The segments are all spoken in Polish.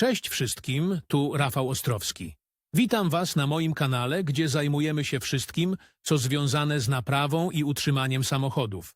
Cześć wszystkim, tu Rafał Ostrowski. Witam Was na moim kanale, gdzie zajmujemy się wszystkim, co związane z naprawą i utrzymaniem samochodów.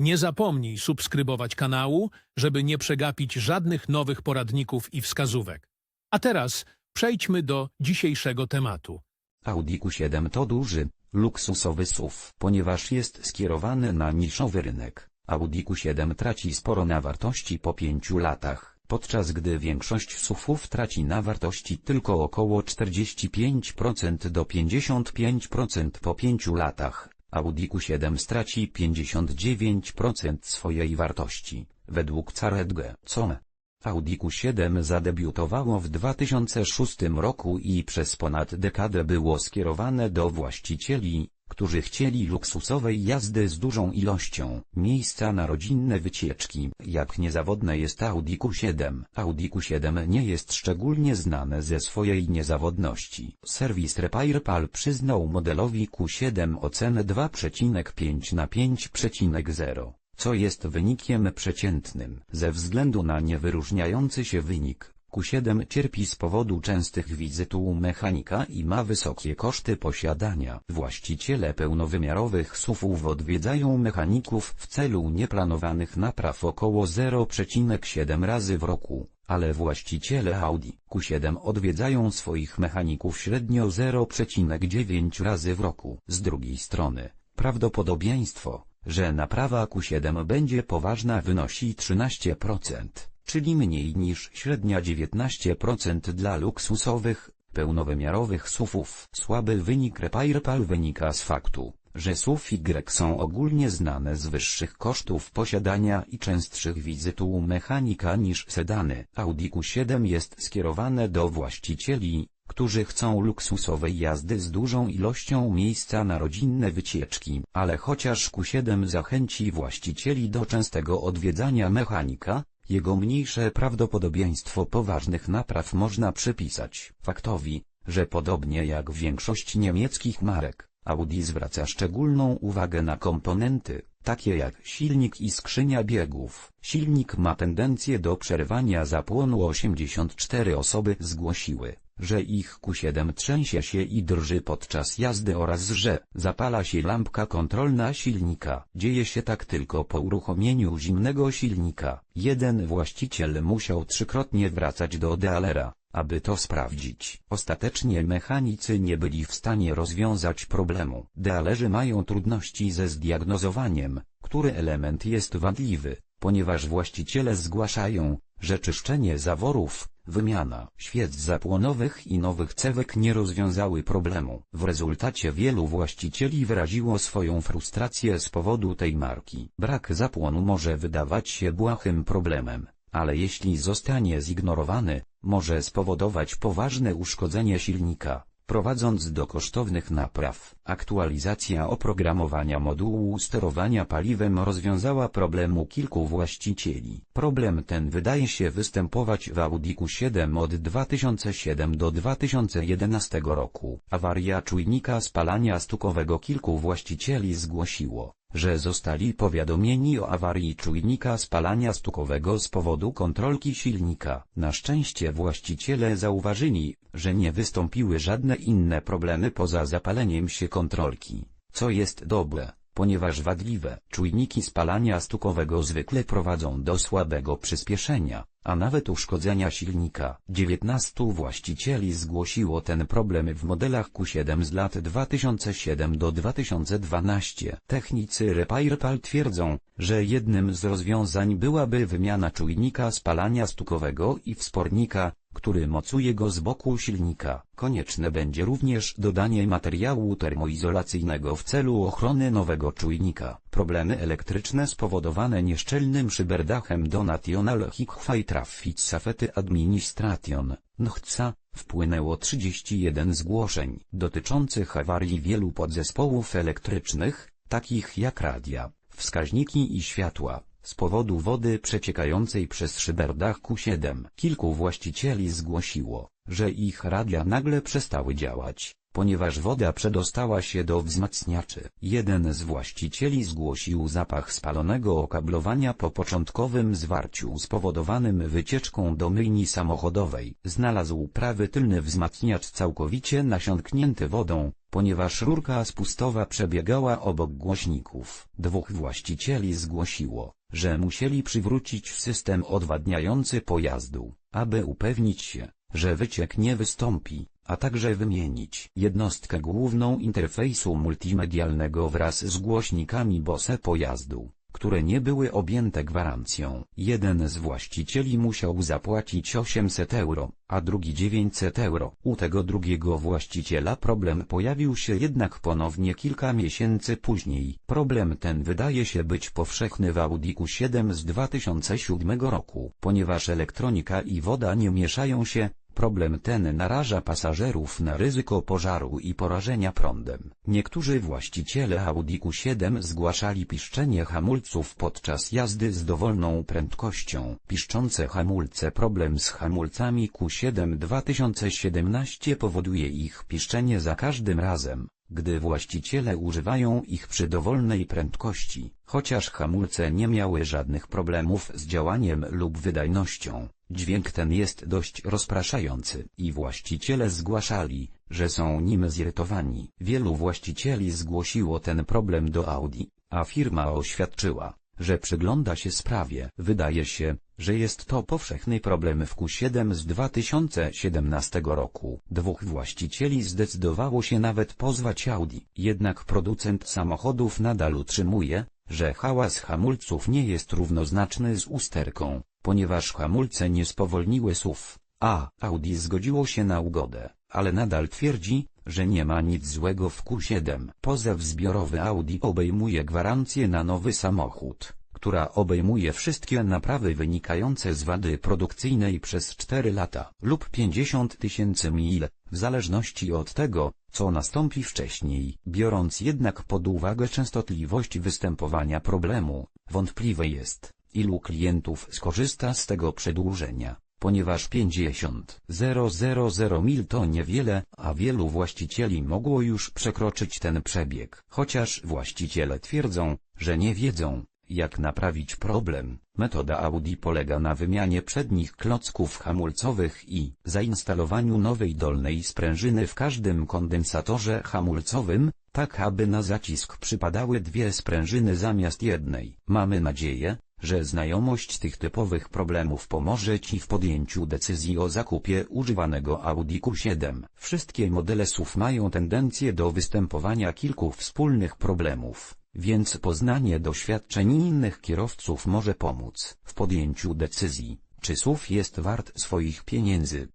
Nie zapomnij subskrybować kanału, żeby nie przegapić żadnych nowych poradników i wskazówek. A teraz przejdźmy do dzisiejszego tematu. Audi Q7 to duży, luksusowy SUV. Ponieważ jest skierowany na niszowy rynek, Audi Q7 traci sporo na wartości po 5 latach, podczas gdy większość SUVów traci na wartości tylko około 45% do 55% po 5 latach. Audi Q7 straci 59% swojej wartości, według Caretge. Com. Audi Q7 zadebiutowało w 2006 roku i przez ponad dekadę było skierowane do właścicieli, którzy chcieli luksusowej jazdy z dużą ilością miejsca na rodzinne wycieczki. Jak niezawodne jest Audi Q7. Audi Q7 nie jest szczególnie znane ze swojej niezawodności. Serwis RepairPal przyznał modelowi Q7 ocenę 2,5 na 5,0 co jest wynikiem przeciętnym. Ze względu na niewyróżniający się wynik, Q7 cierpi z powodu częstych wizyt u mechanika i ma wysokie koszty posiadania. Właściciele pełnowymiarowych SUV-ów odwiedzają mechaników w celu nieplanowanych napraw około 0,7 razy w roku, ale właściciele Audi Q7 odwiedzają swoich mechaników średnio 0,9 razy w roku. Z drugiej strony, prawdopodobieństwo, że naprawa Q7 będzie poważna wynosi 13%, czyli mniej niż średnia 19% dla luksusowych, pełnowymiarowych SUVów. Słaby wynik RepairPal wynika z faktu, że SUV Y są ogólnie znane z wyższych kosztów posiadania i częstszych wizyt u mechanika niż sedany. Audi Q7 jest skierowane do właścicieli, którzy chcą luksusowej jazdy z dużą ilością miejsca na rodzinne wycieczki. Ale chociaż Q7 zachęci właścicieli do częstego odwiedzania mechanika, jego mniejsze prawdopodobieństwo poważnych napraw można przypisać faktowi, że podobnie jak większość niemieckich marek, Audi zwraca szczególną uwagę na komponenty, takie jak silnik i skrzynia biegów. Silnik ma tendencję do przerwania zapłonu 84 osoby zgłosiły, że ich Q7 trzęsie się i drży podczas jazdy oraz że zapala się lampka kontrolna silnika. Dzieje się tak tylko po uruchomieniu zimnego silnika. Jeden właściciel musiał trzykrotnie wracać do dealera, aby to sprawdzić. Ostatecznie mechanicy nie byli w stanie rozwiązać problemu. Dealerzy mają trudności ze zdiagnozowaniem, który element jest wadliwy, ponieważ właściciele zgłaszają, że czyszczenie zaworów, wymiana świec zapłonowych i nowych cewek nie rozwiązały problemu. W rezultacie wielu właścicieli wyraziło swoją frustrację z powodu tej marki. Brak zapłonu może wydawać się błahym problemem, ale jeśli zostanie zignorowany, może spowodować poważne uszkodzenie silnika prowadząc do kosztownych napraw. Aktualizacja oprogramowania modułu sterowania paliwem rozwiązała problemu kilku właścicieli. Problem ten wydaje się występować w Audi Q7 od 2007 do 2011 roku. Awaria czujnika spalania stukowego kilku właścicieli zgłosiło, że zostali powiadomieni o awarii czujnika spalania stukowego z powodu kontrolki silnika. Na szczęście właściciele zauważyli, że nie wystąpiły żadne inne problemy poza zapaleniem się kontrolki, co jest dobre, ponieważ wadliwe czujniki spalania stukowego zwykle prowadzą do słabego przyspieszenia, a nawet uszkodzenia silnika. 19 właścicieli zgłosiło ten problem w modelach Q7 z lat 2007 do 2012. Technicy RepairPal twierdzą, że jednym z rozwiązań byłaby wymiana czujnika spalania stukowego i wspornika, który mocuje go z boku silnika. Konieczne będzie również dodanie materiału termoizolacyjnego w celu ochrony nowego czujnika. Problemy elektryczne spowodowane nieszczelnym szyberdachem do National Highway Traffic Safety Administration, NHTSA, wpłynęło 31 zgłoszeń dotyczących awarii wielu podzespołów elektrycznych, takich jak radia, wskaźniki i światła z powodu wody przeciekającej przez szyberdach Q7. Kilku właścicieli zgłosiło, że ich radia nagle przestały działać, ponieważ woda przedostała się do wzmacniaczy. Jeden z właścicieli zgłosił zapach spalonego okablowania po początkowym zwarciu spowodowanym wycieczką do myjni samochodowej. Znalazł prawy tylny wzmacniacz całkowicie nasiąknięty wodą, ponieważ rurka spustowa przebiegała obok głośników. Dwóch właścicieli zgłosiło, że musieli przywrócić system odwadniający pojazdu, aby upewnić się, że wyciek nie wystąpi, a także wymienić jednostkę główną interfejsu multimedialnego wraz z głośnikami BOSE pojazdu, które nie były objęte gwarancją. Jeden z właścicieli musiał zapłacić 800 euro, a drugi 900 euro. U tego drugiego właściciela problem pojawił się jednak ponownie kilka miesięcy później. Problem ten wydaje się być powszechny w Audi Q7 z 2007 roku. Ponieważ elektronika i woda nie mieszają się, Problem ten naraża pasażerów na ryzyko pożaru i porażenia prądem. Niektórzy właściciele Audi Q7 zgłaszali piszczenie hamulców podczas jazdy z dowolną prędkością. Piszczące hamulce Problem z hamulcami Q7 2017 powoduje ich piszczenie za każdym razem, gdy właściciele używają ich przy dowolnej prędkości, chociaż hamulce nie miały żadnych problemów z działaniem lub wydajnością. Dźwięk ten jest dość rozpraszający i właściciele zgłaszali, że są nim zirytowani. Wielu właścicieli zgłosiło ten problem do Audi, a firma oświadczyła, że przygląda się sprawie. Wydaje się, że jest to powszechny problem w Q7 z 2017 roku. Dwóch właścicieli zdecydowało się nawet pozwać Audi. Jednak producent samochodów nadal utrzymuje, że hałas hamulców nie jest równoznaczny z usterką, ponieważ hamulce nie spowolniły SUV, a Audi zgodziło się na ugodę, ale nadal twierdzi, że nie ma nic złego w Q7. Pozew zbiorowy Audi obejmuje gwarancję na nowy samochód, która obejmuje wszystkie naprawy wynikające z wady produkcyjnej przez 4 lata lub 50 tysięcy mil, w zależności od tego, co nastąpi wcześniej. Biorąc jednak pod uwagę częstotliwość występowania problemu, wątpliwe jest, ilu klientów skorzysta z tego przedłużenia, ponieważ 50 000 mil to niewiele, a wielu właścicieli mogło już przekroczyć ten przebieg. Chociaż właściciele twierdzą, że nie wiedzą, jak naprawić problem, metoda Audi polega na wymianie przednich klocków hamulcowych i zainstalowaniu nowej dolnej sprężyny w każdym kondensatorze hamulcowym, tak aby na zacisk przypadały dwie sprężyny zamiast jednej. Mamy nadzieję, że znajomość tych typowych problemów pomoże Ci w podjęciu decyzji o zakupie używanego Audi Q7. Wszystkie modele SUV mają tendencję do występowania kilku wspólnych problemów, więc poznanie doświadczeń innych kierowców może pomóc w podjęciu decyzji, czy SUV jest wart swoich pieniędzy.